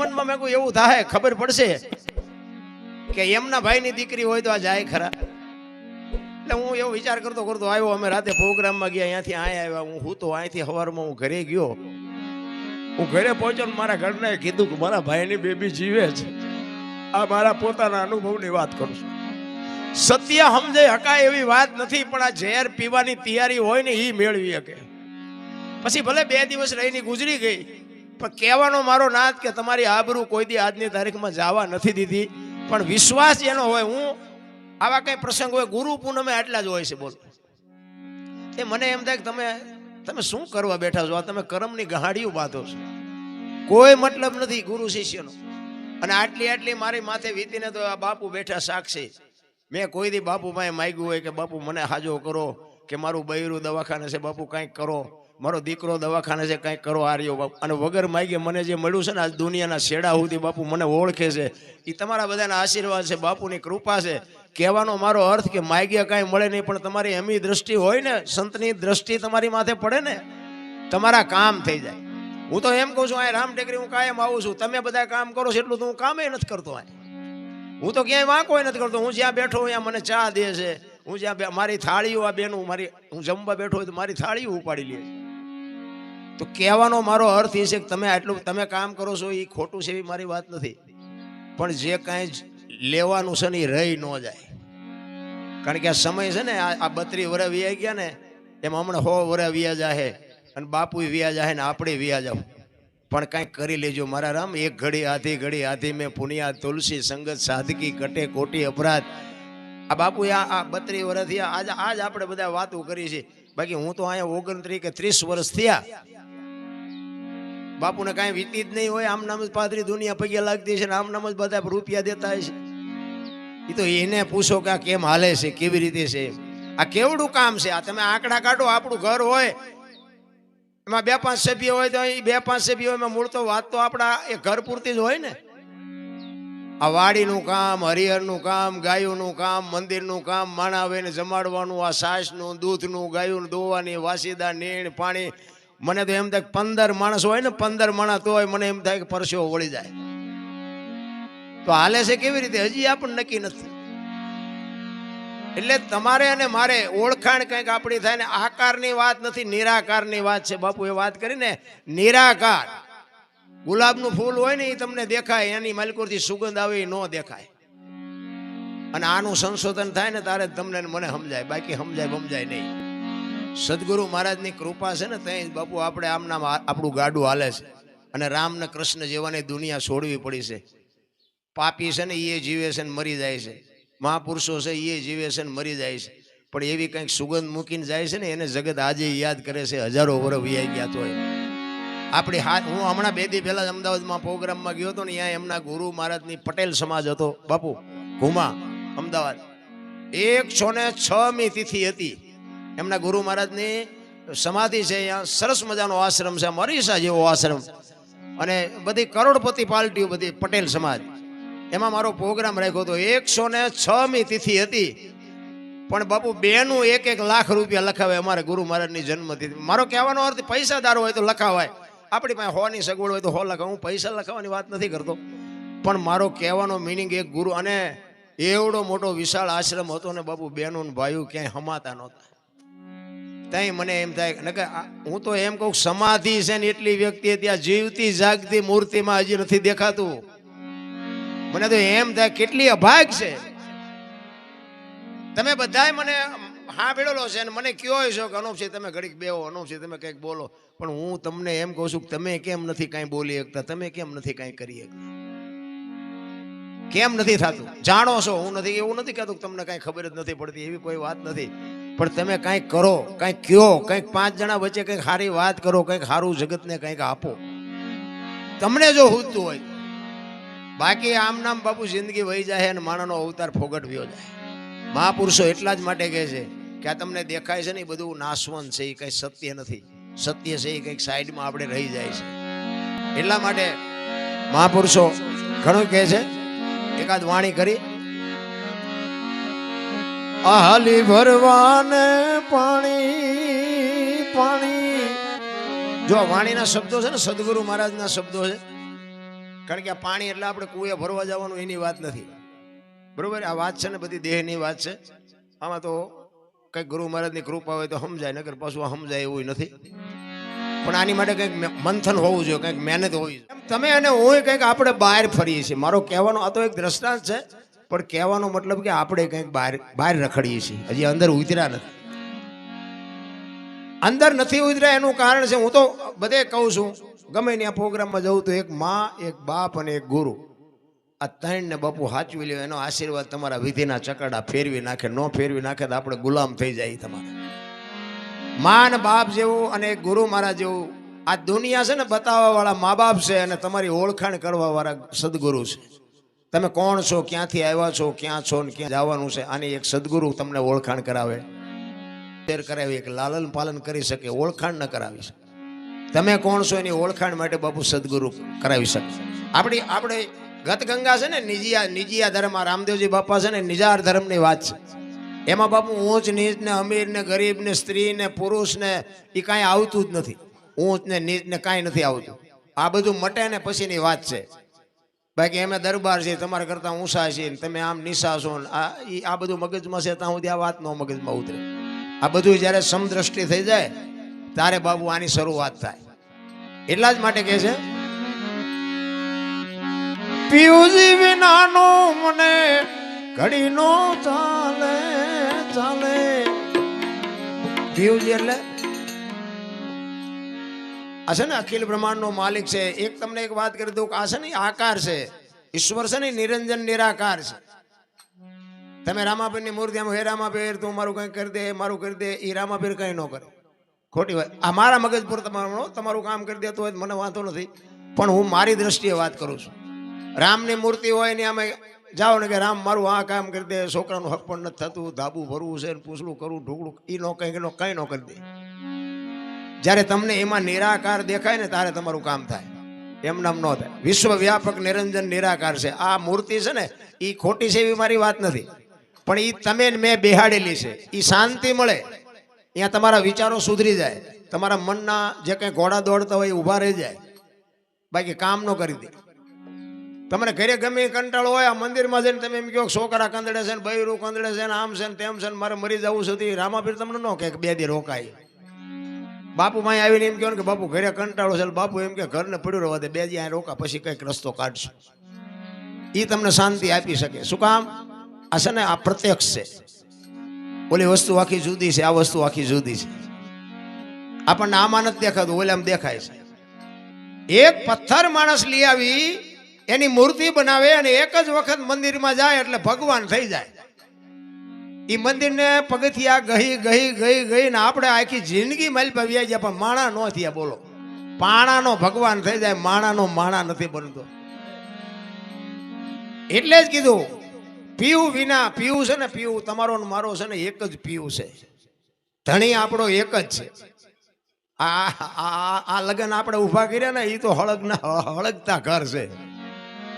મનમાં મેં કહ્યું, એવું થાય, ખબર પડશે કે એમના ભાઈની દીકરી હોય તો આ જાય ખરા. એટલે હું એવો વિચાર કરતો કરતો આવ્યો, અમે રાતે પ્રોગ્રામમાં ગયા, અહીંયાથી અહીંયા આવ્યા, હું હું તો અહીંથી સવારમાં હું ઘરે ગયો. હું ઘરે પહોંચ્યો ને મારા ઘરને કીધું કે મારા ભાઈની બેબી જીવે છે. આ મારા પોતાના અનુભવની વાત કરું છું. સત્ય સમજે હકાય એવી વાત નથી, પણ આ ઝેર પીવાની તૈયારી હોય ને એ મેળવી શકે. પછી ભલે બે દિવસ રહીને ગુજરી ગઈ પણ કહેવાનો મારો નાથ કે તમારી આબરૂ કોઈ દી આજની તારીખમાં જવા નથી દીધી. પણ વિશ્વાસ એનો હોય, હું આવા કઈ પ્રસંગ હોય, ગુરુ પૂનમે આટલા જ હોય છે બોલ. એ મને એમ થાય કે તમે તમે શું કરવા બેઠા છો? આ તમે કર્મની ગહાડીઓ બાંધો છો. કોઈ મતલબ નથી ગુરુ શિષ્યનો. અને આટલી આટલી મારી માથે વીતીને તો આ બાપુ બેઠા સાક્ષી. મેં કોઈ દી બાપુ પાસે માગ્યું હોય કે, બાપુ, મને હાજો કરો કે મારું બૈરું દવાખાને છે, બાપુ, કાંઈક કરો. મારો દીકરો દવાખાને છે કંઈક કરો આર્યો બાપુ. અને વગર માગે મને જે મળ્યું છે ને, આજ દુનિયાના શેડા સુધી બાપુ મને ઓળખે છે. એ તમારા બધાના આશીર્વાદ છે, બાપુની કૃપા છે. કહેવાનો મારો અર્થ કે માગ્યા કાંઈ મળે નહીં, પણ તમારી એમની દ્રષ્ટિ હોય ને, સંતની દ્રષ્ટિ તમારી માથે પડે ને, તમારા કામ થઈ જાય. હું તો એમ કહું છું આ રામ ટેકરી, હું કાયમ આવું છું. તમે બધા કામ કરો છો, એટલું તો હું કામે નથી કરતો આ હું તો ક્યાંય વાંકો નથી કરતો. હું જ્યાં બેઠો ત્યાં મને ચા દે છે. હું જ્યાં મારી થાળીઓ આ બેનું, મારી, હું જમવા બેઠો હોય તો મારી થાળીઓ ઉપાડી લે છે. તો કહેવાનો મારો અર્થ એ છે કે તમે આટલું, તમે કામ કરો છો એ ખોટું છે એવી મારી વાત નથી. પણ જે કાંઈ લેવાનું છે ને એ રહી ન જાય. કારણ કે આ સમય છે ને, આ બત્રી વરે વ્યા ગયા ને, એમાં હમણાં હો વરે વ્યા જાહે, અને બાપુ વ્યા જાહે ને આપણે વ્યા જાવ પણ કાંઈક કરી લેજો મારા રામ, એક ઘડી આધી ઘડી આધી મેં પુનિયા, તુલસી, સંગત સાધકી કટે કોટી, અપરાધ. આ બાપુ આ આ બત્રી વર્ષથી આજ આજ આપણે બધા વાતો કરી છે. બાકી હું તો અહીંયા ઓગણત્રીસ કે ત્રીસ વર્ષ થયા બાપુને કાંઈ વીતી જ નહીં હોય, આમ નામ જ પાદરી દુનિયા પગે લાગતી છે ને આમ નામ જ બધા રૂપિયા દેતા છે એ તો એને પૂછો કે આ કેમ હાલે છે, કેવી રીતે છે? આ કેવડું કામ છે? આ તમે આંકડા કાઢો, આપણું ઘર હોય. એમાં બે પાંચ સભ્ય હોય તો એ બે પાંચ સભ્ય હોય, એમાં મૂળ તો વાત તો આપણા એ ઘર પૂરતી જ હોય ને. આ વાડીનું કામ, હરિહરનું કામ, ગાયોનું કામ, મંદિરનું કામ, માણાવેને જમાડવાનું, આ સાસનું, દૂધનું ગાયું દોવાની, વાસીદા, નીણ, પાણી મને તો એમ થાય કે પંદર માણસ હોય ને, પંદર માણસ તો હોય, મને એમ થાય કે પરસેવો વળી જાય. તો હાલે છે કેવી રીતે? હજી આપણને નક્કી નથી. એટલે તમારે અને મારે ઓળખાણ કંઈક આપણી થાય ને આકારની વાત નથી, નિરાકારની વાત છે. બાપુ એ વાત કરીને નિરાકાર. ગુલાબનું ફૂલ હોય ને, એ તમને દેખાય, એની માલિકોરથી સુગંધ આવે, એ ન દેખાય. અને આનું સંશોધન થાય ને, તારે તમને મને સમજાય, બાકી સમજાય સમજાય નહીં. સદગુરુ મહારાજની કૃપા છે ને ત્યાં બાપુ આપણે આમના આપણું ગાડું હાલે છે. અને રામ ને કૃષ્ણ જેવાની દુનિયા છોડવી પડી છે. પાપી છે ને એ જીવે છે ને મરી જાય છે. મહાપુરુષો છે એ જીવે છે ને મરી જાય છે. પણ એવી કંઈક સુગંધ મૂકીને જાય છે ને એને જગત આજે યાદ કરે છે, હજારો વર્ષ વ્યાઈ ગયા તોય. આપણી હા હું હમણાં બે દી પહેલાં અમદાવાદમાં પ્રોગ્રામમાં ગયો હતો ને ત્યાં એમના ગુરુ મહારાજની પટેલ સમાજ હતો. બાપુ, ઘુમા, અમદાવાદ. એકસો ને છ મી તિથિ હતી. એમના ગુરુ મહારાજની સમાધિ છે, અહીંયા સરસ મજાનો આશ્રમ છે મરીસા જેવો આશ્રમ. અને બધી કરોડપતિ પાર્ટીઓ બધી, પટેલ સમાજ. એમાં મારો પ્રોગ્રામ રાખ્યો હતો, એકસો ને છ મી તિથિ હતી. પણ બાપુ, બેનું એક એક લાખ રૂપિયા લખાવે અમારે ગુરુ મહારાજની જન્મતિથિ. મારો કહેવાનો અર્થ, પૈસાદાર હોય તો લખાવાય. આપણી પાસે હોની સગવડ હોય તો હો લખાવ હું પૈસા લખાવવાની વાત નથી કરતો. પણ મારો કહેવાનો મિનિંગ એક ગુરુ, અને એવડો મોટો વિશાળ આશ્રમ હતો ને બાપુ, બેનું ને ભાઈઓ ક્યાંય હમાતા નહોતા. ત્યાં મને એમ થાય નકર હું તો એમ કહું સમાધિ છે ને એટલી વ્યક્તિ ત્યાં જીવતી જાગતી મૂર્તિમાં હજી નથી દેખાતું. મને તો એમ થાય કેટલી અભાગ છે. તમે બધાય મને હા ભેળેલો છે અને મને કયો છો કે અનુપસિંહ, તમે ઘડીક બેહો, અનુપસિંહ, તમે કંઈક બોલો. પણ હું તમને એમ કહું છું કે તમે કેમ નથી કાંઈ બોલી શકતા? તમે કેમ નથી કાંઈ કરી શકતા? કેમ નથી થતું? જાણો છો, હું નથી, એવું નથી કહેતું તમને કાંઈ ખબર જ નથી પડતી, એવી કોઈ વાત નથી. પણ તમે કાંઈક કરો, કાંઈક કયો, કંઈક પાંચ જણા વચ્ચે કંઈક સારી વાત કરો, કંઈક સારું જગતને કંઈક આપો. તમને જો હોતું હોય, બાકી આમ નામ બાપુ જિંદગી વહી જાય અને માણસનો અવતાર ફોગટ વ્યો જાય. મહાપુરુષો એટલા જ માટે કહે છે કે આ તમને દેખાય છે ને, એ બધું નાશવંત છે, એ કંઈ સત્ય નથી. સત્ય છે, એ કંઈક સાઈડમાં આપણે રહી જાય છે. એટલા માટે મહાપુરુષો ઘણું કહે છે, એકાદ વાણી કરી આહાલી ભરવાને પાણી પાણી. જો વાણીના શબ્દો છે ને, સદગુરુ મહારાજના શબ્દો છે. કારણ કે આ પાણી એટલે આપણે કુએ ભરવા જવાનું એની વાત નથી. બરોબર? આ વાત છે ને, બધી દેહની વાત છે. આમાં તો કંઈક ગુરુ મહારાજની કૃપા હોય તો સમજાય, નકર પાછું સમજાય એવું નથી. પણ આની માટે કંઈક મંથન હોવું જોઈએ, કંઈક મહેનત હોવી જોઈએ. તમે અને હું કંઈક આપણે બહાર ફરીએ છીએ. મારો કહેવાનો આ તો એક દ્રષ્ટાંત છે. પણ કહેવાનો મતલબ કે આપણે કંઈક બહાર બહાર રખડીએ છીએ. હજી અંદર ઉતર્યા નથી. અંદર નથી ઉતર્યા એનું કારણ છે, હું તો બધે કહું છું, ગમે ત્યાં પ્રોગ્રામમાં જવું તો એક માં, એક બાપ અને એક ગુરુ. આ ત્રણને બાપુ સાચવી લ્યો, એનો આશીર્વાદ તમારા વિધિના ચકડા ફેરવી નાખે, ન ફેરવી નાખે તો આપણે ગુલામ થઈ જાય તમારે. મા અને બાપ જેવું અને ગુરુ મારા જેવું, આ દુનિયા છે ને બતાવવા વાળા મા બાપ છે અને તમારી ઓળખાણ કરવા વાળા સદગુરુ છે. તમે કોણ છો, ક્યાંથી આવ્યા છો, ક્યાં છો ને ક્યાં જવાનું છે, આની એક સદગુરુ તમને ઓળખાણ કરાવે. શેર કરાવી, એક લાલન પાલન કરી શકે, ઓળખાણ ન કરાવી શકે. તમે કોણ છો એની ઓળખાણ માટે બાપુ સદગુરુ કરાવી શકે. આપણી, આપણે ગત ગંગા છે ને, નિજિયા નિજિયા ધર્મ આ રામદેવજી બાપા છે ને, નિજાર ધર્મની વાત છે. એમાં બાપુ ઊંચ, નીચ ને અમીર ને ગરીબ ને સ્ત્રી ને પુરુષ ને એ કાંઈ આવતું જ નથી. ઊંચ ને નીચ ને કાંઈ નથી આવતું. આ બધું મટે ને પછીની વાત છે. બાકી અમે દરબાર છે, તમારા કરતા ઊંચા છે તમે આમ નિશા છો આ આ બધું મગજમાં છે, ત્યાં સુધી આ વાત નો મગજમાં ઉતરે. આ બધું જ્યારે સમદ્રષ્ટિ થઈ જાય, ત્યારે બાબુ આની શરૂઆત થાય. એટલા જ માટે કહે છે, પિયુજી વિનાનો મને ઘડીનો ચાલે ચાલે. પિયુજી એટલે આ છે ને અખિલ બ્રહ્માંડનો માલિક છે. એક તમને એક વાત કરી દઉં કે આ છે ને આકાર છે. ઈશ્વર છે ને નિરંજન, નિરાકાર છે. તમે રામાપીરની મૂર્તિ આમ, હે રામાપીર, તું મારું કંઈ કરી દે, મારું કરી દે. એ રામાપીર કંઈ ન કરે. ખોટી વાત. આ મારા મગજ પર તમારું તમારું કામ કરી દેતું હોય મને વાંધો નથી. પણ હું મારી દ્રષ્ટિએ વાત કરું છું. રામની મૂર્તિ હોય ને અમે જાઓ ને કે, રામ, મારું આ કામ કરી દે, છોકરાનું હક પણ નથી થતું, ધાબુ ભરવું છે પૂછડું કરવું ઢોકળું. એ નો કંઈ કંઈ ન કરી દે. જ્યારે તમને એમાં નિરાકાર દેખાય ને ત્યારે તમારું કામ થાય. એમ નામ ન થાય. વિશ્વ વ્યાપક નિરંજન નિરાકાર છે. આ મૂર્તિ છે ને એ ખોટી છે એવી મારી વાત નથી. પણ એ તમે મેં બેહાડેલી છે. એ શાંતિ મળે. અહીંયા તમારા વિચારો સુધરી જાય. તમારા મનના જે કંઈ ઘોડા દોડતા હોય એ ઊભા રહી જાય. બાકી કામ ન કરી દે. તમને ઘરે ગમે કંટાળો હોય, આ મંદિરમાં જઈને તમે એમ કહો છોકરા કંદડે છે ને, બૈરું કંદડે છે ને, આમ છે ને તેમ છે ને, મારે મરી જવું સુધી રામાપીર તમને ન કે બે દી રોકાય. બાપુ માં આવીને એમ કહો ને કે બાપુ ઘરે કંટાળો છે બાપુ એમ કે ઘરને પડ્યું રહેવા દે, બે દી અહીં રોકા, પછી કંઈક રસ્તો કાઢશું. એ તમને શાંતિ આપી શકે. શું કામ? આ છે ને, આ પ્રત્યક્ષ છે. ઓલી વસ્તુ આખી જુદી છે, આ વસ્તુ આખી જુદી છે. આપણને આમાં નથી દેખાતું આમ દેખાય છે. એક પથ્થર માણસ લઈ આવી, એની મૂર્તિ બનાવે અને એક જ વખત મંદિરમાં જાય એટલે ભગવાન થઈ જાય. એ મંદિરને પગથિયા ગહી ગહી ગઈ ગઈ ને આપણે આખી જિંદગી મલ પવ્યા ગયા પણ માણા ન થયા, બોલો. પાણાનો ભગવાન થઈ જાય, માણાનો માણા નથી બનતો. એટલે જ કીધું, પીવું વિના, પીવું છે ને, પીવું. તમારો મારો છે ને, એક જ પીવું છે. ધણી આપણો એક જ છે. આ આ આ લગ્ન આપણે ઊભા કર્યા ને એ તો હળગના હળગતા ઘર છે.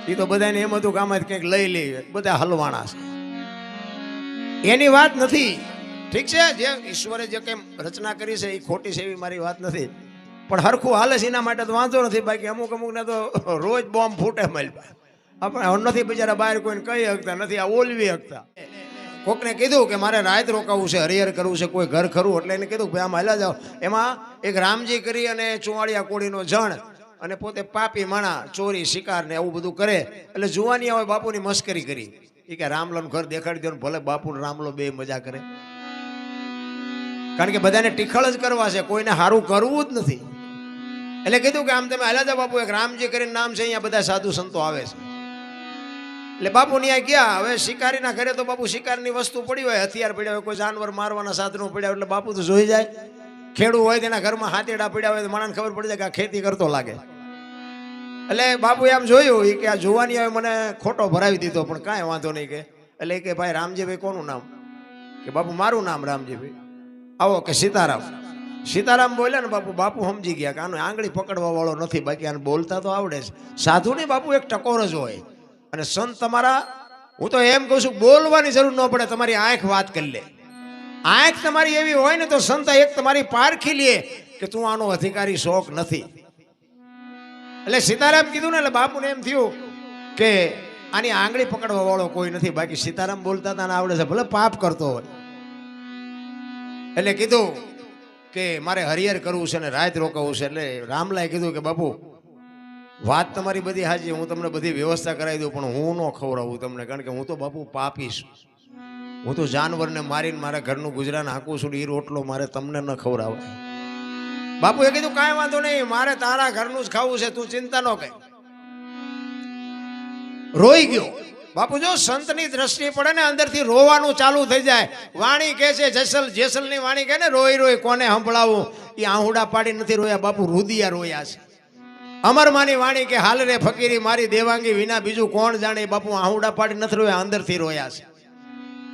એ તો બધાને એમ હતું કે આમાં કંઈક લઈ લઈએ. બધા હલવાણા છે. એની વાત નથી. ઠીક છે? જે ઈશ્વરે જે કેમ રચના કરી છે, એ ખોટી છે એવી મારી વાત નથી. પણ હરખું હાલે છે, એના માટે તો વાંધો નથી. બાકી અમુક અમુકને તો રોજ બોમ્બ ફૂટે મળવા આપણે નથી બિચારા બહાર કોઈને કહી શકતા, નથી આ ઓલવી શકતા. કોકને કીધું કે મારે રાત રોકાવું છે, હરિહર કરવું છે, કોઈ ઘર ખરું? એટલે એને કીધું ભાઈ આમ હાલા જાઓ. એમાં એક રામજી કરી અને ચુવાડિયા કોળીનો જણ અને પોતે પાપી માણા, ચોરી, શિકાર ને એવું બધું કરે. એટલે જુવાની આવે બાપુની મસ્કરી કરી. એ કે રામલાનું ઘર દેખાડી દો ભલે બાપુ રામલો બે મજા કરે. કારણ કે બધાને ટીખળ જ કરવા છે, કોઈને સારું કરવું જ નથી. એટલે કીધું કે આમ તમે હાલ્યા બાપુ, એક રામજી કરીને નામ છે, અહીંયા બધા સાધુ સંતો આવે છે. એટલે બાપુ ત્યાં ગયા, હવે શિકારીના ઘરે તો બાપુ શિકારની વસ્તુ પડી હોય, હથિયાર પડ્યા હોય, કોઈ જાનવર મારવાના સાધનો પડ્યા હોય, એટલે બાપુ તો જોઈ જાય. ખેડૂ હોય તેના ઘરમાં હાથેડા પડ્યા હોય તો માણસને ખબર પડી જાય કે આ ખેતી કરતો લાગે. એટલે બાપુ એમ જોયું એ કે આ જોવાની હવે મને ખોટો ભરાવી દીધો, પણ કાંઈ વાંધો નહીં કે. એટલે કે, ભાઈ, રામજીભાઈ કોનું નામ? કે, બાપુ, મારું નામ રામજીભાઈ. આવો કે, સીતારામ. સીતારામ બોલ્યા ને, બાપુ બાપુ સમજી ગયા કે આનો આંગળી પકડવા વાળો નથી, બાકી આને બોલતા તો આવડે છે સાધુ ને બાપુ, એક ટકોર જ હોય. અને સંત તમારા, હું તો એમ કહું છું, બોલવાની જરૂર ન પડે, તમારી આંખ વાત કરી લે. આંખ તમારી એવી હોય ને, તો સંત એક તમારી પારખી લે કે તું આનો અધિકારી શોખ નથી. એટલે સીતારામ કીધું ને, એટલે બાપુને એમ થયું કે આની આંગળી પકડવા વાળો કોઈ નથી. બાકી સીતારામ બોલતા હતા ને આવડે છે, ભલે પાપ કરતો હોય. એટલે કીધું કે મારે હરિહર કરવું છે ને રાત રોકાવું છે. એટલે રામલાએ કીધું કે બાપુ, વાત તમારી બધી હાજી હું તમને બધી વ્યવસ્થા કરાવી દઉં, પણ હું ન ખવડાવું તમને, કારણ કે હું તો બાપુ પાપી છું. હું તો જાનવરને મારીને મારા ઘરનું ગુજરાન હાંકું છું એ રોટલો મારે તમને ન ખવડાવાય બાપુએ કીધું, કાંઈ વાંધો નહીં, મારે તારા ઘરનું જ ખાવું છે, તું ચિંતા ન કર. રોઈ ગયો. બાપુ જો સંતની દ્રષ્ટિ પડે ને, અંદરથી રોવાનું ચાલુ થઈ જાય. વાણી કહે છે, જેસલ, જેસલની વાણી કહે ને, રોઈ રોઈ, કોને સંભળાવું? એ આહુડા પાડી નથી રોયા, બાપુ રુદિયા રોયા છે. અમરમાની વાણી કે, હાલ રે ફકીરી, મારી દેવાંગી વિના બીજું કોણ જાણે? બાપુ આહુડા પાડી નથી રોયા, અંદરથી રોયા છે.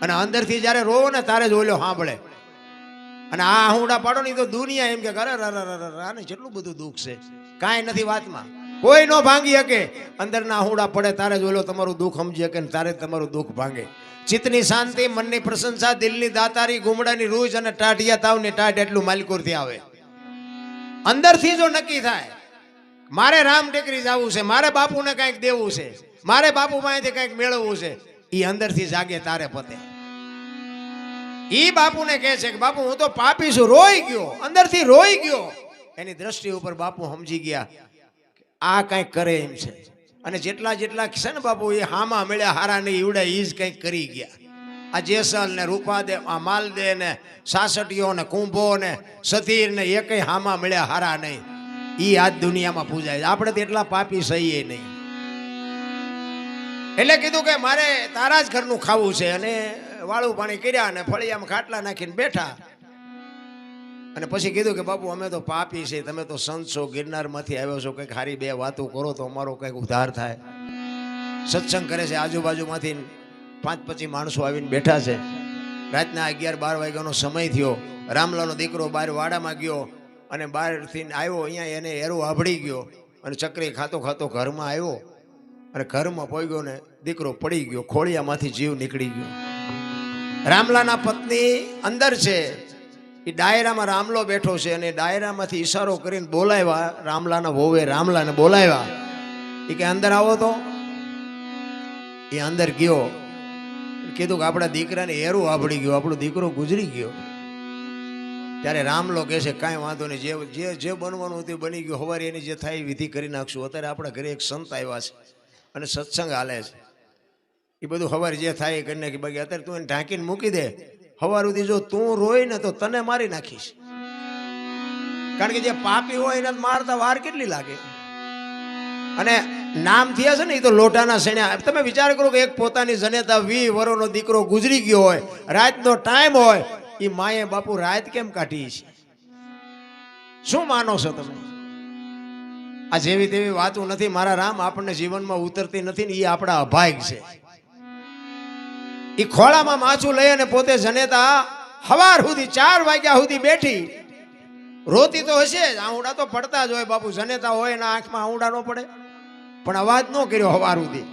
અને અંદરથી જ્યારે રોવો ને, તારે જ ઓલ્યો સાંભળે. અને આ હુંડા પાડો ને તો દુનિયા એમ કે કરે આને કેટલું બધું દુઃખ છે. કાંઈ નથી વાતમાં. કોઈ ન ભાંગી શકે. અંદરના હુંડા પડે તારે જ ઓલો તમારું દુઃખ સમજી શકે ને તારે તમારું દુઃખ ભાંગે. ચિત્તની શાંતિ, મનની પ્રશંસા, દિલની દાતારી ગુમડાની રૂજ અને ટાઢિયા તાવની ટાઢ એટલું માલિકોરથી આવે. અંદરથી જો નક્કી થાય, મારે રામ ટેકરી જવું છે, મારે બાપુને કાંઈક દેવું છે, મારે બાપુ પાસેથી કાંઈક મેળવવું છે એ અંદરથી જાગે તારે પતે. ઈ બાપુને કહે છે કે બાપુ, હું તો પાપી છું, રોઈ ગયો, અંદરથી રોઈ ગયો. એની દ્રષ્ટિ ઉપર બાપુ સમજી ગયા આ કંઈક કરે એમ છે. અને જેટલા જેટલા છે ને બાપુ, એ હામાં મળ્યા, હારા નહીં, ઈવડે ઈ જ કંઈક કરી ગયા. આ જેસલ ને રૂપાદે, આ માલદે ને સાસટીઓ ને કુંભો ને સતીર ને એ કઈ હામાં મળ્યા, હારા નહીં. ઈ આજ દુનિયામાં પૂજાય. આપણે તો એટલા પાપી સહીએ નહીં. એટલે કીધું કે મારે તારા જ ઘરનું ખાવું છે. અને વાળું પાણી કર્યા અને ફળિયામાં ખાટલા નાખીને બેઠા. અને પછી કીધું કે, બાપુ, અમે તો પાપી છે તમે તો સંત છો ગિરનારમાંથી આવ્યો છો. કંઈક હારી બે વાતો કરો તો અમારો કંઈક ઉદ્ધાર થાય. સત્સંગ કરે છે, આજુબાજુમાંથી પાંચ પચીસ માણસો આવીને બેઠા છે. રાતના અગિયાર બાર વાગ્યાનો સમય થયો. રામલાનો દીકરો બહાર વાડામાં ગયો અને બહારથી આવ્યો. અહીંયા એને એરો આભળી ગયો અને ચક્રી ખાતો ખાતો ઘરમાં આવ્યો. અને ઘરમાં પોઈ ને દીકરો પડી ગયો. ખોળિયામાંથી જીવ નીકળી ગયો. રામલાના પત્ની અંદર છે. એ ડાયરામાં રામલો બેઠો છે અને ડાયરામાંથી ઈશારો કરીને બોલાવ્યા. રામલાના વોવે રામલાને બોલાવ્યા. એ કે, અંદર આવો તો. એ અંદર ગયો. કીધું કે, આપણા દીકરાને હેરું આવડી ગયું. આપણો દીકરો ગુજરી ગયો. ત્યારે રામલો કહે છે, કાંઈ વાંધો નહીં. જે જે જે બનવાનું તે બની ગયું. હવારે એની જે થાય વિધિ કરી નાખશું. અત્યારે આપણા ઘરે એક સંત આવ્યા છે અને સત્સંગ હાલે છે. એ બધું હવાર જે થાય એ કરી નાખી. બાકી અત્યારે તું એને ઢાંકીને મૂકી દે. હવાર સુધી જો તું રોય ને તો તને મારી નાખીશ. કારણ કે જે પાપી હોય એને મારતા વાર કેટલી લાગે? અને નામ થયા છે ને એ તો લોટાના શેણ્યા તમે વિચાર કરો કે એક પોતાની જનેતા વી વરોનો દીકરો ગુજરી ગયો હોય, રાતનો ટાઈમ હોય, એ માએ બાપુ રાત કેમ કાઢી છે શું માનો છો તમે? આ જેવી તેવી વાતો નથી. મારા રામ આપણને જીવનમાં ઉતરતી નથી ને એ આપણા અભાગ છે. એ ખોળામાં માછું લઈ અને પોતે જનેતા હવાર સુધી, ચાર વાગ્યા સુધી બેઠી. રોતી તો હશે જ આહુડા તો પડતા જ હોય બાપુ, જનેતા હોય એના આંખમાં આહુડા ન પડે. પણ અવાજ ન કર્યો હવાર સુધી.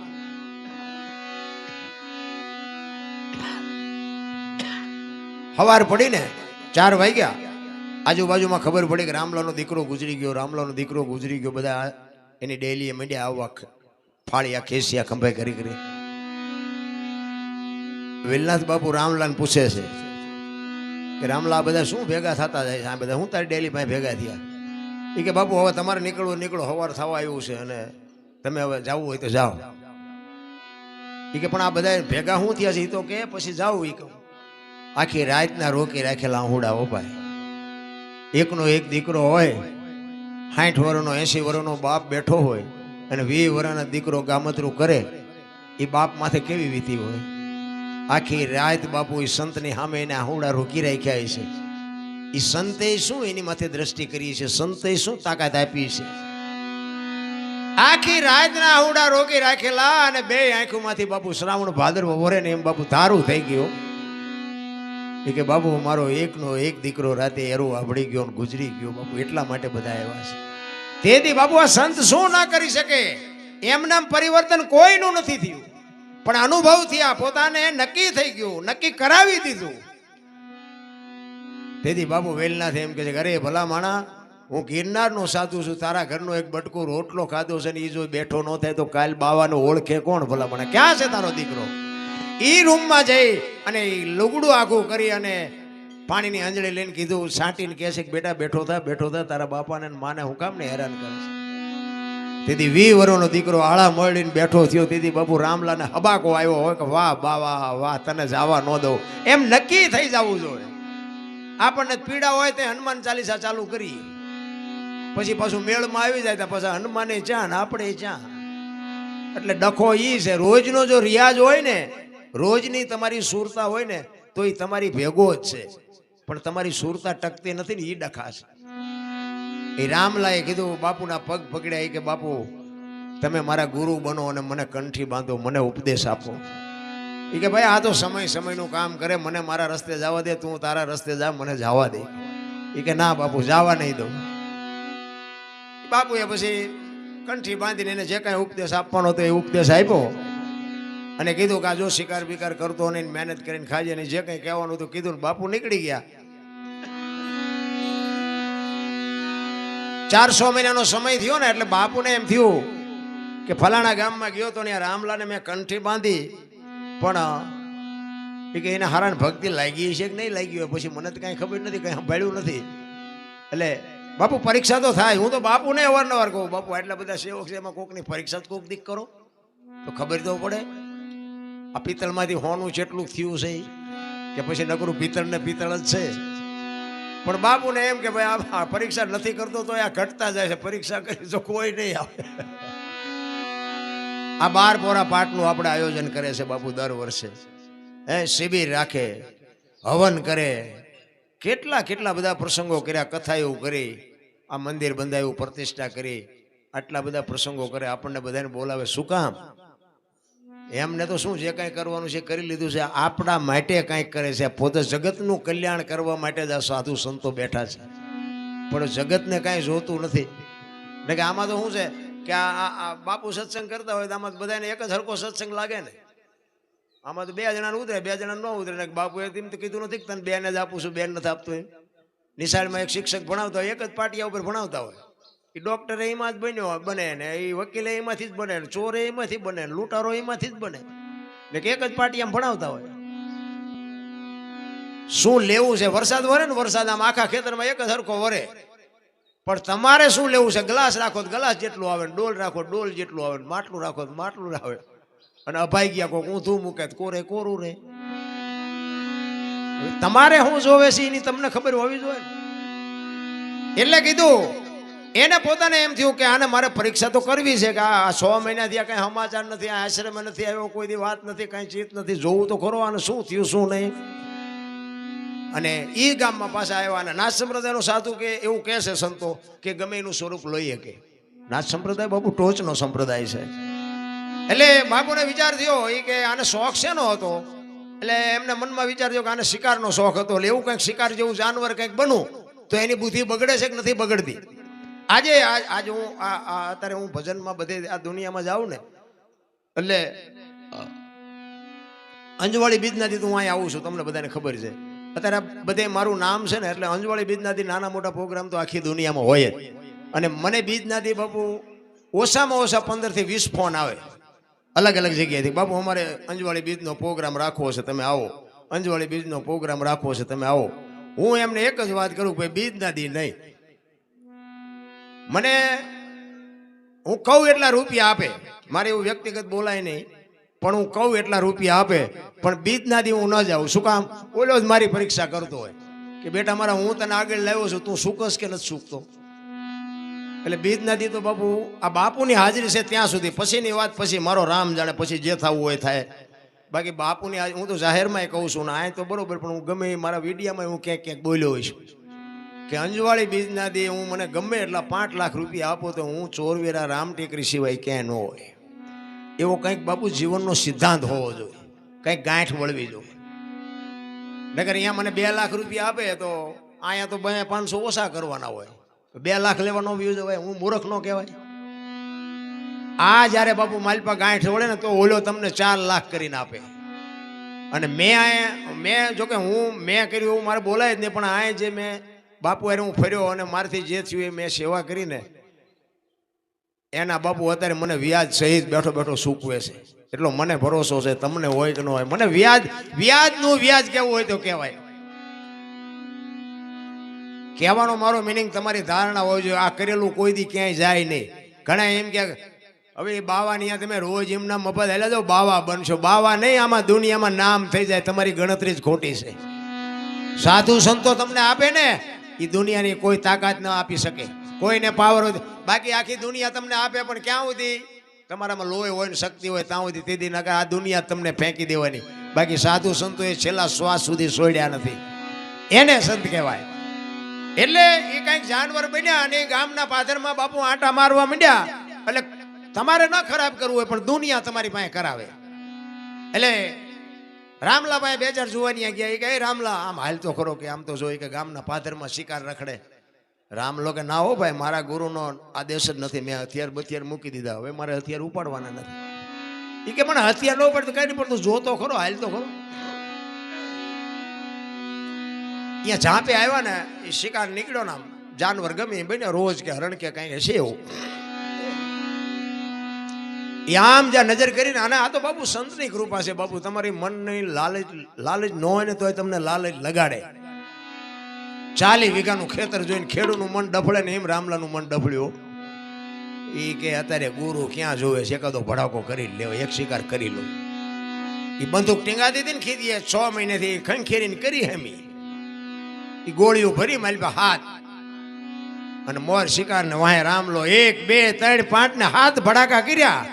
હવાર પડીને ચાર વાગ્યા. આજુબાજુમાં ખબર પડી કે રામલાનો દીકરો ગુજરી ગયો, રામલાનો દીકરો ગુજરી ગયો, બધા એની ડેલી મંડ્યા આવવા ફાળિયા, ખેસિયા, ખંભાઈ કરી કરી વેલનાથ બાપુ રામલાલ પૂછે છે કે રામલા બધા શું ભેગા થતા જાય છે? આ બધા હું તારી ડેલી પાસે ભેગા થયા? એ કે બાપુ, હવે તમારે નીકળવું નીકળો, સવાર થવા આવ્યું છે અને તમે હવે જવું હોય તો જાઓ. એ કે, પણ આ બધા ભેગા શું થયા છે? એ તો કે પછી જાઉં એ કહું. આખી રાતના રોકી રાખેલા હુડા ઓપાય એકનો એક દીકરો હોય સાઠ વર્ષનો એસી વર્ષનો બાપ બેઠો હોય અને વીસ વર્ષના દીકરો ગામતરું કરે એ બાપ માથે કેવી વીતી હોય? આખી રાત બાપુ એ સંતની સામે એને આહુડા રોકી રાખ્યા છે. એ સંતે શું એની માથે દ્રષ્ટિ કરી છે? સંતે શું તાકાત આપી છે? આખી રાતના આહુડા રોકી રાખેલા અને બે આંખોમાંથી બાપુ શ્રાવણ ભાદરવો વરે ને એમ બાપુ તારું થઈ ગયું. એ કે બાપુ, મારો એકનો એક દીકરો રાતે એરો આભળી ગયો ગુજરી ગયો. બાપુ એટલા માટે બધા આવ્યા છે. તેથી બાપુ આ સંત શું ના કરી શકે? એમનામ પરિવર્તન કોઈનું નથી થયું. પણ અનુભવ થયા પોતાને નક્કી થઈ ગયું, નક્કી કરાવી દીધું. તેથી બાબુ વેલનાથ એમ કે છે અરે ભલા માણા, હું ગિરનારનો સાધુ છું, તારા ઘરનો એક બટકો રોટલો ખાધો છે ને એ જો બેઠો ન થાય તો કાલ બાવાનો ઓળખે કોણ ભલા મને ક્યાં છે તારો દીકરો? એ રૂમમાં જઈ અને લુગડું આખું કરી અને પાણીની અંજળી લઈને કીધું, સાંટીને કહે છે કે બેટા બેઠો થા બેઠો થા, તારા બાપાને માને હું કામ ને હેરાન કરે છે. તેથી વી વરોનો દીકરો આળા મળીને બેઠો થયો. તેથી બાપુ રામલાને હબાકો આવ્યો હોય કે વાહ બાવા વાહ તને જવા ન દઉં. એમ નક્કી થઈ જવું જોઈએ. આપણને પીડા હોય તે હનુમાન ચાલીસા ચાલુ કરી પછી પાછું મેળમાં આવી જાય તો પછી હનુમાને ચા ને આપણે ચા એટલે ડખો ઈ છે, રોજનો જો રિયાજ હોય ને, રોજની તમારી સુરતા હોય ને, તો એ તમારી ભેગો જ છે. પણ તમારી સુરતા ટકતી નથી ને એ ડખા છે. એ રામલાએ કીધું, બાપુના પગ પકડ્યા કે, બાપુ, તમે મારા ગુરુ બનો અને મને કંઠી બાંધો, મને ઉપદેશ આપો. એ કે, ભાઈ, આ તો સમય સમયનું કામ કરે, મને મારા રસ્તે જવા દે, તું તારા રસ્તે જા, મને જવા દે. એ કે, ના, બાપુ, જવા નહીં દઉં. બાપુએ પછી કંઠી બાંધીને એને જે કાંઈ ઉપદેશ આપવાનો હતો એ ઉપદેશ આપ્યો અને કીધું કે, આ જો શિકાર બિકાર કરતો નહીં, મહેનત કરીને ખાજે ને જે કંઈ કહેવાનું હતું, કીધું બાપુ નીકળી ગયા. ચારસો મહિનાનો સમય થયો ને એટલે બાપુને એમ થયું કે ફલાણા ગામમાં ગયો તો ને રામલાને મેં કંઠી બાંધી. પણ કે એને હારાને ભક્તિ લાગી છે કે નહીં લાગી હોય? પછી મને તો કાંઈ ખબર નથી, કાંઈ સંભાળ્યું નથી. એટલે બાપુ પરીક્ષા તો થાય. હું તો બાપુને અવારનવાર કહું, બાપુ, આટલા બધા સેવક છે, એમાં કોકની પરીક્ષા તો કોક દીક કરો. તો ખબર તો પડે. આ પિત્તળમાંથી હોનું જેટલું થયું છે? કે પછી નકરું પિત્તળ ને પિત્તળ જ છે. પણ બાપુને એમ કે ભાઈ, આ- પરીક્ષા નથી કરતો તો આ ઘટતા જાય છે. પરીક્ષા કરી તો કોઈ નહીં આવે. આ બાર પોરા પાઠનું આપણે આયોજન કરે છે બાપુ દર વર્ષે. હે, શિબિર રાખે, હવન કરે. કેટલા કેટલા બધા પ્રસંગો કર્યા, કથાઓ કરી, આ મંદિર બંધાયું, પ્રતિષ્ઠા કરી. આટલા બધા પ્રસંગો કરે આપણને બધાને બોલાવે. શું કામ? એમને તો શું જે કાંઈ કરવાનું છે, કરી લીધું છે. આપણા માટે કાંઈક કરે છે. પોતે જગતનું કલ્યાણ કરવા માટે જ આ સાધુ સંતો બેઠા છે. પણ જગતને કાંઈ જોતું નથી. એટલે કે આમાં તો શું છે કે આ બાપુ સત્સંગ કરતા હોય તો આમાં બધાને એક જ હરકો સત્સંગ લાગે ને. આમાં તો બે જણાને ઉતરે, બે જણા ન ઉતરે. ને બાપુએ તેમ તો કીધું નથી કે તને બેને જ આપું છું, બેન નથી આપતું એમ. નિશાળમાં એક શિક્ષક ભણાવતા હોય, એક જ પાટિયા ઉપર ભણાવતા હોય. એ ડોક્ટર એમાં જ બન્યો બને ને, એ વકીલ એમાંથી જ બને ચોરે એમાંથી બને લૂંટારો એમાંથી જ બને. ને એક જ પાર્ટી આમ ભણાવતા હોય. શું લેવું છે? વરસાદ વરે ને વરસાદ આમ આખા ખેતરમાં એક જ હરખો વરે. પણ તમારે શું લેવું છે? ગ્લાસ રાખો તો ગ્લાસ જેટલું આવે ડોલ રાખો ડોલ જેટલું આવે માટલું રાખો તો માટલું આવે. અને અભાઈ ગયા કોક ઊંધું મૂકે કોરે કોરું રે. તમારે શું જોવે છે એની તમને ખબર હોવી જોઈએ. એટલે કીધું એને પોતાને એમ થયું કે આને મારે પરીક્ષા તો કરવી છે કે આ છ મહિના થયા, કંઈ સમાચાર નથી, આ આશ્રમે નથી આવ્યો, કોઈ દી વાત નથી, કંઈ ચીત નથી, જોવું તો ખરો, આને શું થયું, શું નહીં? અને એ ગામમાં પાછા આવ્યા અને નાથ સંપ્રદાયનો સાધુ કે, એવું કહે છે સંતો કે ગમે એનું સ્વરૂપ લઈ શકે. નાથ સંપ્રદાય બાપુ ટોચનો સંપ્રદાય છે. એટલે બાપુને વિચાર થયો એ કે આને શોખ શેનો હતો? એટલે એમને મનમાં વિચાર થયો કે આને શિકારનો શોખ હતો. એટલે એવું કંઈક શિકાર જેવું જાનવર કંઈક બનવું તો એની બુદ્ધિ બગડે છે કે નથી બગડતી? આજે આજે હું આ અત્યારે હું ભજનમાં બધે આ દુનિયામાં જાઉં ને, એટલે અંજવાળી બીજનાથી હું અહીંયા આવું છું, તમને બધાને ખબર છે. અત્યારે બધે મારું નામ છે ને, એટલે અંજવાળી બીજનાથી નાના મોટા પ્રોગ્રામ તો આખી દુનિયામાં હોય જ. અને મને બીજનાથી બાપુ ઓછામાં ઓછા પંદરથી વીસ ફોન આવે. અલગ અલગ જગ્યાએથી. બાપુ, અમારે અંજવાળી બીજનો પ્રોગ્રામ રાખવો છે, તમે આવો. અંજવાળી બીજનો પ્રોગ્રામ રાખવો છે, તમે આવો. હું એમને એક જ વાત કરું કે બીજનાથી નહીં. મને હું કહું એટલા રૂપિયા આપે. મારે એવું વ્યક્તિગત બોલાય નહીં, પણ હું કહું એટલા રૂપિયા આપે. પણ બીજના દી હું ન જાઉં. શું કામ? ઓલો જ મારી પરીક્ષા કરતો હોય. કે બેટા મારા, હું તને આગળ લાવ્યો છું, તું સુકસ કે નથી સુકતો? એટલે બીજના દી તો બાપુ, આ બાપુની હાજરી છે ત્યાં સુધી. પછીની વાત પછી મારો રામ જાણે પછી જે થવું હોય થાય. બાકી બાપુની હું તો જાહેરમાં કહું છું ને, આ તો બરોબર, પણ હું ગમે મારા વિડીયામાં હું ક્યાંક ક્યાંક બોલ્યો હોઈશ. કે અંજવાળી બીજના દે હું મને ગમે એટલા પાંચ લાખ રૂપિયા આપો તો હું ચોરવેરા રામ ટેકરી સિવાય ક્યાંય ન હોય. એવો કંઈક બાપુ જીવનનો સિદ્ધાંત હોવો જોઈએ. કંઈક ગાંઠ વળવી જોઈએ. નગર અહીંયા મને બે લાખ રૂપિયા આપે તો અહીંયા તો બે પાંચસો ઓછા કરવાના હોય. બે લાખ લેવાનો વ્યૂઝ હોય. હું મૂર્ખ ન કહેવાય. આ જ્યારે બાપુ માલપા ગાંઠ વળે ને તો ઓલો તમને ચાર લાખ કરીને આપે. અને મેં આ મેં જોકે હું મેં કર્યું એવું મારે બોલાય જ નહીં, પણ આ જે મેં બાપુ અરે હું ફર્યો અને મારથી જે થયું એ મેં સેવા કરીને એના બાપુ અત્યારે મને વ્યાજ સહિત બેઠો બેઠો સૂકવે છે. એટલો મને ભરોસો છે, તમને હોય કે ન હોય. મને વ્યાજ, વ્યાજનું વ્યાજ કેવું હોય તો કહેવાય. કહેવાનો મારો મિનિંગ તમારી ધારણા હોવી જોઈએ. આ કરેલું કોઈ દી ક્યાંય જાય નહીં. ઘણા એમ કે હવે એ બાવાની તમે રોજ એમના મફત હેલા જાઓ બાવા બનશો. બાવા નહીં, આમાં દુનિયામાં નામ થઈ જાય, તમારી ગણતરી જ ખોટી છે. સાધુ સંતો તમને આપે ને એ દુનિયાની કોઈ તાકાત ન આપી શકે. કોઈને પાવર હોય બાકી આખી દુનિયા તમને આપે, પણ ક્યાં સુધી? તમારામાં લોહી હોય ને શક્તિ હોય, ત્યાં સુધી તેથી નકર આ દુનિયા તમને ફેંકી દેવાની. બાકી સાધુ સંતો એ છેલ્લા શ્વાસ સુધી સોડ્યા નથી. એને સંત કહેવાય. એટલે એ કંઈક જાનવર બન્યા અને ગામના પાથરમાં બાપુ આંટા મારવા માંડ્યા. એટલે તમારે ન ખરાબ કરવું હોય, પણ દુનિયા તમારી પાસે કરાવે. એટલે રામલાભાઈ બે ચાર જોવાની ગયા એ કહે રામલા, આમ હાલ તો ખરો કે આમ તો જોઈ કે ગામના પાથરમાં શિકાર રખડે. રામલો કે, ના હો ભાઈ, મારા ગુરુનો આદેશ જ નથી, મેં હથિયાર બથિયાર મૂકી દીધા, હવે મારે હથિયાર ઉપાડવાના નથી. એ કે મને હથિયાર ન પડતું કઈ નહીં પડતું જોતો ખરો, હાલ તો ખરો. જ્યાં ઝાંપે આવ્યા ને એ શિકાર નીકળ્યો ને આમ, જાનવર ગમે એ બન્યો, રોજ કે હરણ કે કઈ હશે એવું. એ આમ જ્યાં નજર કરીને, અને આ તો બાપુ સંતની કૃપા છે બાપુ, તમારી મનની લાલચ લાલચ ન હોય ને તોય તમને લાલચ લગાડે. ચાલી વીઘાનું ખેતર જોઈને ખેડૂતનું મન ડફળે ને એમ રામલાનું મન ડફળ્યું. એ કે અત્યારે ગુરુ ક્યાં જોવે છે? એકાદો ભડાકો કરી લેવો, એક શિકાર કરી લો. એ બંદૂક ટીંગાતી હતી ને ખીદીએ છ મહિનેથી ખંખેરીને કરી હેમી. એ ગોળીઓ ભરી મારી હાથ. અને મોર શિકાર ને વાહે રામલો એક, બે, ત્રણ, પાંચ ને હાથ ભડાકા કર્યા.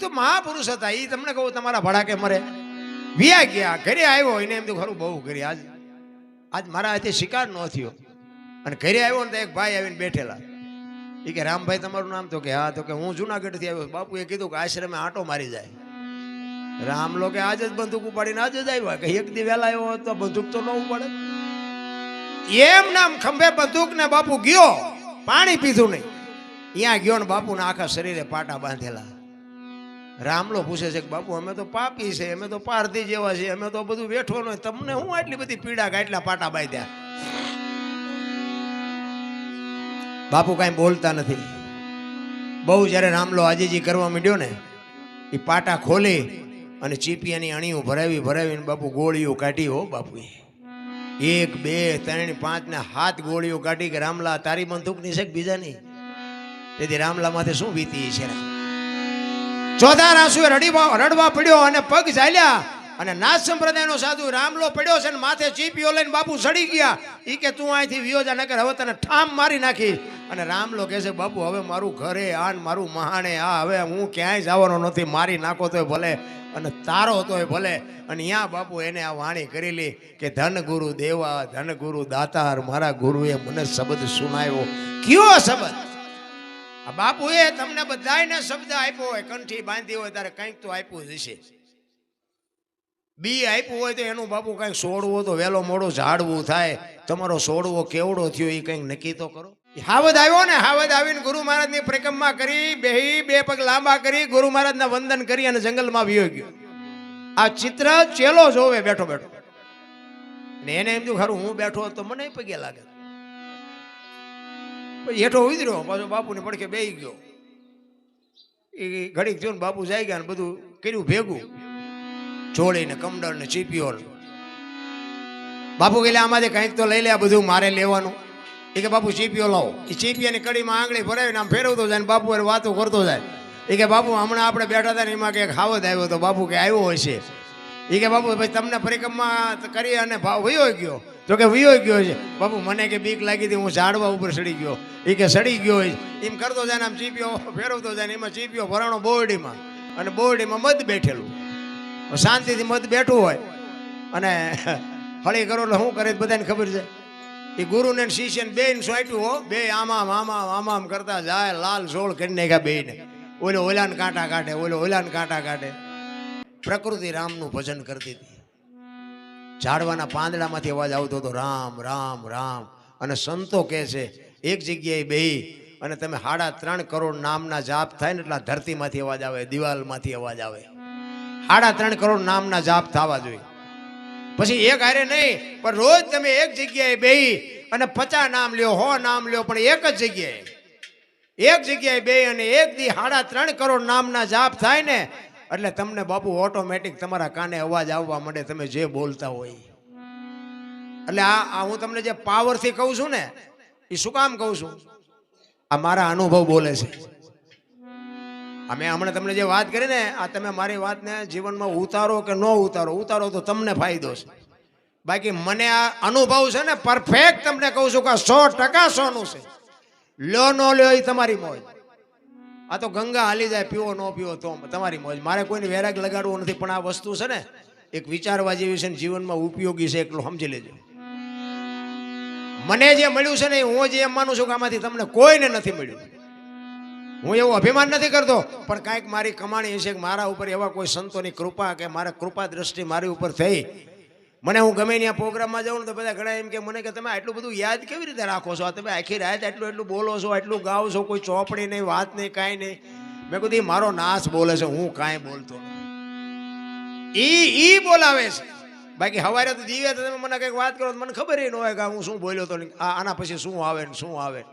તો મહાપુરુષ હતા એ તમને કહું તમારા ભડાકે મરે. વિયા ગયા, ઘરે આવ્યો, એને એમ તો ખરું, બહુ કરી આજ આજ મારા હાથે શિકાર ન થયો. અને ઘરે આવ્યો ને તો એક ભાઈ આવીને બેઠેલા. એ કે, રામભાઈ, તમારું નામ તો કે, હા, તો કે હું જુનાગઢથી આવ્યો બાપુએ કીધું કે, આશ્રમે આંટો મારી જાય. રામ કે, આજે જ બંદૂક ઉપાડીને આજે જ આવ્યા. કે, એક દી વહેલા આવ્યો તો બંદૂક તો ન ઉપાડે. એમ નામ ખંભે બંદૂક ને બાપુ ગયો, પાણી પીધું નહીં. ત્યાં ગયો ને બાપુના આખા શરીરે પાટા બાંધેલા. રામલો પૂછે છે કે, બાપુ, અમે તો પાપી છે, અમે તો પારધી જેવા છે, અમે તો બધું બેઠો ન તમને હું આટલી બધી પીડા કાટલા પાટા બાંધ્યા? બાપુ કાંઈ બોલતા નથી. બહુ જ્યારે રામલો આજીજી કરવા માંડ્યો ને, એ પાટા ખોલી અને ચીપિયાની અણીઓ ભરાવી ભરાવીને બાપુ ગોળીઓ કાઢી, હો બાપુએ, એક, બે, ત્રણ પાંચ ને હાથ ગોળીઓ કાઢી કે રામલા તારી બંદૂકની છે કે બીજાની? તેથી રામલા માથે શું વીતી છે? રામ ચોથા રાસુએ રડીવા રડવા પડ્યો અને પગ ચાલ્યા અને નાથ સંપ્રદાયનો સાધુ રામલો પડ્યો છે ને માથે ચીપીઓ લઈને બાપુ સડી ગયા. એ કે, તું અહીંથી વિયોજા નગર હવે તને ઠામ મારી નાખી. અને રામલો કહે છે, બાપુ, હવે મારું ઘરે આ મારું મહાણે આ. હવે હું ક્યાંય જવાનો નથી, મારી નાખો તોય ભલે અને તારો તોય ભલે. અને ત્યાં બાપુ એને આ વાણી કરેલી કે, ધન ગુરુ દેવા, ધન ગુરુ દાતાર, મારા ગુરુએ મને શબ્દ સુનાવ્યો. કયો શબ્દ? બાપુએ તમને બધાયને શબ્દ આપ્યો હોય, કંઠી બાંધી હોય ત્યારે કંઈક તો આપ્યું જ હશે. બી આપ્યું હોય તો એનું બાપુ કંઈક સોડવો તો વહેલો મોડો ઝાડવું થાય. તમારો સોડવો કેવડો થયો એ કંઈક નક્કી તો કરો. હાવદ આવ્યો ને, હાવદ આવીને ગુરુ મહારાજની પરિક્રમા કરી બે બે પગ લાંબા કરી, ગુરુ મહારાજના વંદન કરી અને જંગલમાં વિયો ગયો. આ ચિત્ર ચેલો જોવે બેઠો બેઠો. ને એને એમ જો ખરું હું બેઠો તો મને પગે લાગે. પછી હેઠો ઉતર્યો, પાછો બાપુને પડખે બેહી ગયો. એ ઘડીક થયું ને બાપુ જાય ગયા ને બધું કર્યું ભેગું. ચોળીને કમડળ ને ચીપિયો બાપુ કે આમાંથી કંઈક તો લઈ લે, આ બધું મારે લેવાનું. એ કે બાપુ ચીપિયો લાવો. એ ચીપિયાની કડીમાં આંગળી ભરાવીને આમ ફેરવતો જાય ને બાપુ વાતો કરતો જાય. એ કે બાપુ, હમણાં આપણે બેઠા હતા ને એમાં કે ખાવત આવ્યો તો બાપુ કે આવ્યો હશે. એ કે બાપુ, ભાઈ, તમને પરિક્રમા કરી અને ભાવ વયો ગયો. તો કે વિયો ગયો છે. બાપુ, મને કે બીક લાગી હતી, હું ઝાડવા ઉપર સડી ગયો. એ કે સડી ગયો હોય. એમ કરતો જાય આમ ચીપ્યો, ફેરવતો જાય એમાં ચીપ્યો ભરાણો બોરડીમાં. અને બોરડીમાં મધ બેઠેલું. શાંતિથી મધ બેઠું હોય. અને હળી કરો એટલે શું કરે બધાને ખબર છે? એ ગુરુને શિષ્યને બેન સોંટ્યું હો. બે આમામ આમામ આમામ કરતા જાય, લાલ સોળ કરી નાખ્યા બેને ઓલો ઓલાને કાંટા કાઢે, ઓલો ઓલાને કાંટા કાઢે. પ્રકૃતિ રામનું ભજન કરતી હતી. ઝાડવાના પાંદડામાંથી અવાજ આવતો હતો, રામ રામ રામ. અને સંતો કહે છે, એક જગ્યાએ બેહી અને તમે સાડા ત્રણ કરોડ નામના જાપ થાય ને એટલા ધરતીમાંથી અવાજ આવે, દિવાલમાંથી અવાજ આવે. સાડા ત્રણ કરોડ નામના જાપ થવા જોઈએ. પછી એક હારે નહીં, પણ રોજ તમે એક જગ્યાએ બેહી અને પચા નામ લ્યો હો નામ લ્યો, પણ એક જ જગ્યાએ. એક જગ્યાએ બે અને એક દી સાડા ત્રણ કરોડ નામના જાપ થાય ને એટલે તમને બાપુ ઓટોમેટિક તમારા કાને અવાજ આવવા માંડે, તમે જે બોલતા હોય. એટલે આ હું તમને જે પાવરથી કહું છું ને, એ શું કામ કહું છું? આ મારા અનુભવ બોલે છે. અમે હમણાં તમને જે વાત કરી ને, આ તમે મારી વાતને જીવનમાં ઉતારો કે ન ઉતારો ઉતારો તો તમને ફાયદો છે. બાકી મને આ અનુભવ છે ને પરફેક્ટ તમને કહું છું કે સો ટકા સોનું છે. લો નો લ્યો એ તમારી મોજ. આ તો ગંગા હાલી જાય, પીવો ન પીવો તો તમારી મોજ. મારે કોઈને વેરાગ લગાડવો નથી, પણ આ વસ્તુ છે ને, એક વિચારવા જેવી છે ને, જીવનમાં ઉપયોગી છે એટલું સમજી લેજો. મને જે મળ્યું છે ને, હું જે એમ માનું છું કે આમાંથી તમને કોઈને નથી મળ્યું. હું એવું અભિમાન નથી કરતો, પણ કાંઈક મારી કમાણી છે કે મારા ઉપર એવા કોઈ સંતોની કૃપા કે મારા કૃપા દ્રષ્ટિ મારી ઉપર થઈ મને હું ગમે ત્યાં પ્રોગ્રામમાં જાઉં તો બધા ઘણા એમ કે મને કે તમે આટલું બધું યાદ કેવી રીતે રાખો છો? તમે આખી રાત આટલું એટલું બોલો છો, આટલું ગાઓ છો, કોઈ ચોપડી નહીં, વાત નહીં, કાંઈ નહીં. મેં કીધું મારો નાશ બોલે છે, હું કાંઈ બોલતો નથી." ઈ બોલાવે છે. બાકી હવારે તો જીવે તો તમે મને કંઈક વાત કરો મને ખબર ન હોય કે હું શું બોલ્યો તો. આના પછી શું આવે ને શું આવે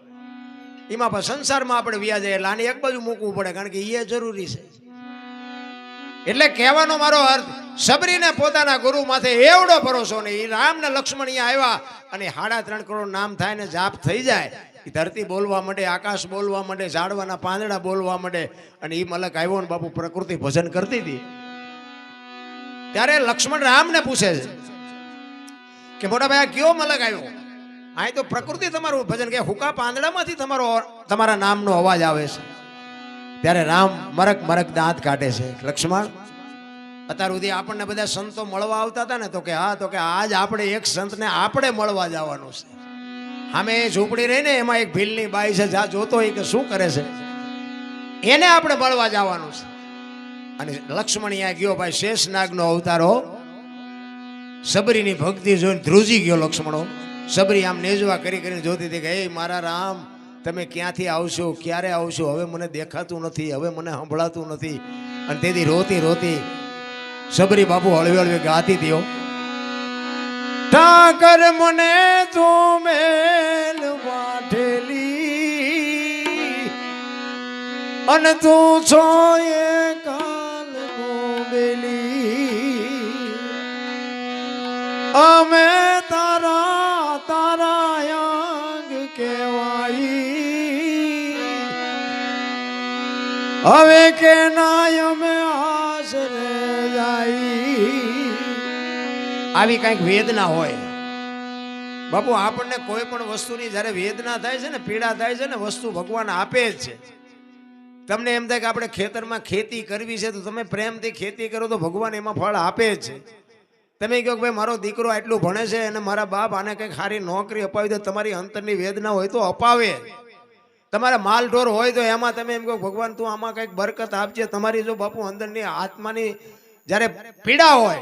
એમાં પણ સંસારમાં આપણે વ્યાજ એટલે આને એક બાજુ મૂકવું પડે કારણ કે એ જરૂરી છે. એટલે કહેવાનો મારો અર્થ સબરીને પોતાના ગુરુ માથે એવડો ભરોસો નહીં. એ રામ ને લક્ષ્મણ અહીંયા આવ્યા અને સાડા ત્રણ કરોડ નામ થાય ને જાપ થઈ જાય. એ ધરતી બોલવા માંડે, આકાશ બોલવા માંડે, ઝાડવાના પાંદડા બોલવા માંડે અને એ મલક આવ્યો ને બાપુ પ્રકૃતિ ભજન કરતી હતી. ત્યારે લક્ષ્મણ રામને પૂછે છે કે મોટા ભાઈ આ કયો મલક આવ્યો? અહીં તો પ્રકૃતિ તમારું ભજન. કે, હુકા પાંદડામાંથી તમારો, તમારા નામનો અવાજ આવે છે. ત્યારે રામ મરક મરક દાંત કાઢે છે. લક્ષ્મણ, અત્યાર સુધી આપણને બધા સંતો મળવા આવતા હતા ને, તો કે હા, તો કે આજ આપણે એક સંતને આપણે મળવા જવાનું છે. સામે ઝૂંપડી રહીને એમાં એક ભીલની બાઈ છે, જા જોતો હોય કે શું કરે છે. એને આપણે મળવા જવાનું છે. અને લક્ષ્મણ અહીંયા ગયો, ભાઈ શેષનાગનો અવતારો. સબરીની ભક્તિ જોઈને ધ્રુજી ગયો લક્ષ્મણો. સબરી આમ નેજવા કરી કરીને જોતી હતી કે, એ મારા રામ તમે ક્યાંથી આવશો? ક્યારે આવશો? હવે મને દેખાતું નથી, હવે મને સંભળાતું નથી. અને તેથી રોતી રોતી સબરી બાપુ હળવે હળવે ગાતી દો. ઠાકર મને તું મેલ અને તું છો એ કાલ અમે હવે કે ના અમે આશરે જાય આવી કંઈક વેદના હોય. બાપુ, આપણને કોઈ પણ વસ્તુની જ્યારે વેદના થાય છે ને, પીડા થાય છે ને, વસ્તુ ભગવાન આપે જ છે. તમને એમ થાય કે આપણે ખેતરમાં ખેતી કરવી છે, તો તમે પ્રેમથી ખેતી કરો તો ભગવાન એમાં ફળ આપે જ છે. તમે કહો કે ભાઈ, મારો દીકરો આટલું ભણે છે અને મારા બાપ આને કંઈક સારી નોકરી અપાવી દે, તમારી અંતરની વેદના હોય તો અપાવે. તમારે માલ ઢોર હોય તો એમાં તમે એમ કહો, ભગવાન, તું આમાં કંઈક બરકત આપજે. તમારી જો બાપુ અંદરની આત્માની જ્યારે પીડા હોય